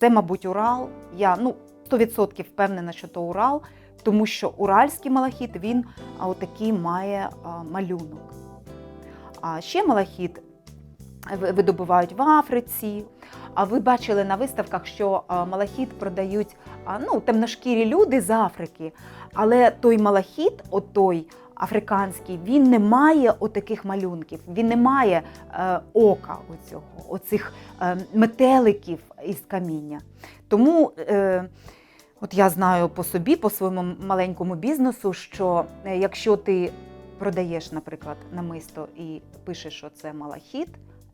Це, мабуть, Урал. Я ну 100% впевнена, що то Урал, тому що уральський малахіт він отакий має малюнок. А ще малахіт видобувають в Африці. А ви бачили на виставках, що малахіт продають ну, темношкірі люди з Африки. Але той малахіт, отой африканський, він не має отаких малюнків, він не має е, ока оцього, оцих е, метеликів із каміння. Тому е, от я знаю по собі, по своєму маленькому бізнесу, що е, якщо ти продаєш, наприклад, намисто і пишеш, що це малахіт,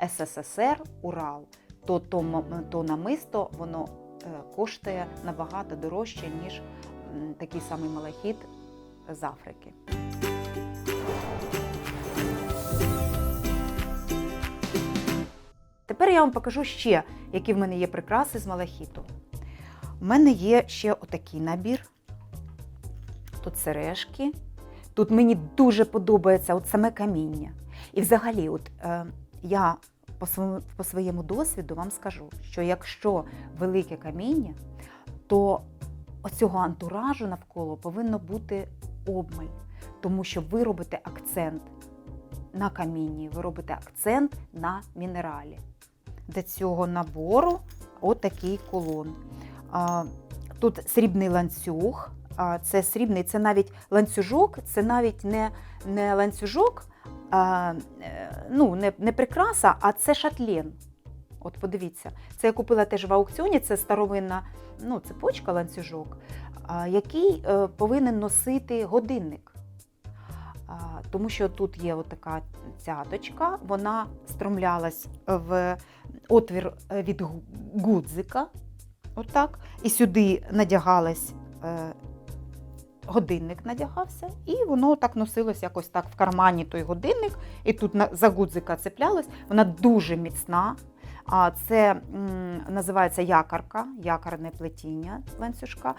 СССР, Урал, то, то, то намисто воно е, коштує набагато дорожче, ніж такий самий малахіт з Африки. Тепер я вам покажу ще, які в мене є прикраси з малахіту. У мене є ще отакий набір. Тут сережки. Тут мені дуже подобається от саме каміння. І взагалі, от, е, я по своєму, по своєму досвіду вам скажу, що якщо велике каміння, то оцього антуражу навколо повинно бути обмаль, тому що ви робите акцент на камінні, ви робите акцент на мінералі. До цього набору отакий колон. Тут срібний ланцюг, це срібний, це навіть ланцюжок, це навіть не, не ланцюжок, а, е, ну, не, не прикраса, а це шатлен. От подивіться, це я купила теж в аукціоні, це старовинна ну, цепочка, ланцюжок, який е, повинен носити годинник. Тому що тут є отака цяточка, вона стромлялась в отвір е, від гу- гудзика, отак, і сюди надягалась, е, годинник надягався, і воно так носилось якось так в кармані той годинник, і тут за гудзика цеплялось. Вона дуже міцна. А це називається якорка, якорне плетіння ланцюжка.